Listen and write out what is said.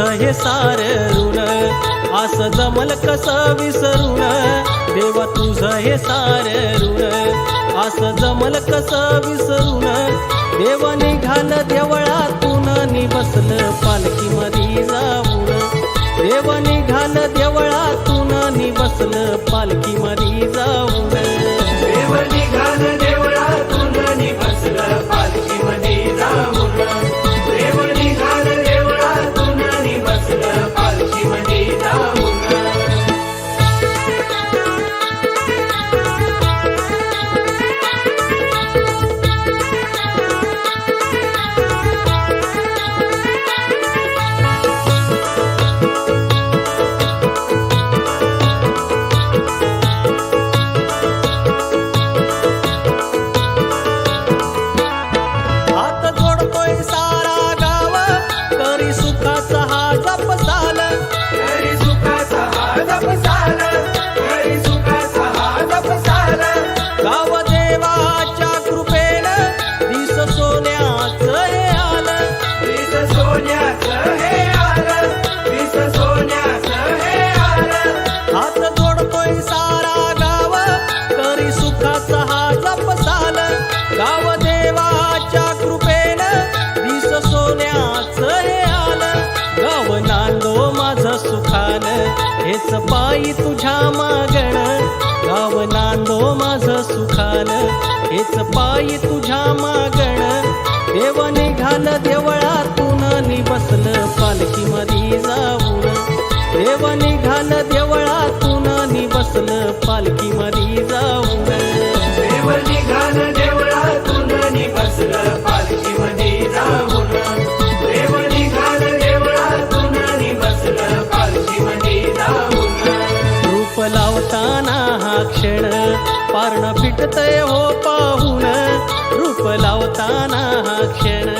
तुझं हे सार ऋण. असं जमल कसं विसरून. देवा तुझं हे सार ऋण. असं जमल कसं विसरून. देवा निघाल देवळातून नि बसलं पालखीमध्ये जाऊन. देवा निघाल देवळातून नि बसलं पालखीमध्ये जाऊन. देव निघाल देवळा जोडतोय सारा गाव? तरी सुखाचा हा जपसाल गाव देवाच्या कृपेन दिस सोन्याचं हे आलं. गाव नांदो माझं सुखान. हेच पायी तुझ्या मागण. गाव नांदो माझं सुखान. हेच पायी तुझ्या मागण. देव निघाल देवळातून नि पालखी पालखीमध्ये जाऊन. देव निघाल देव बसलं पालखीमध्ये जाऊन देव निघाल देवळातून बसलं देव निघाल देवळातून बसलं पालखीमध्ये जाऊन. रूप लावताना हा क्षण पारण फिटतय हो पाहून. रूप लावताना हा क्षण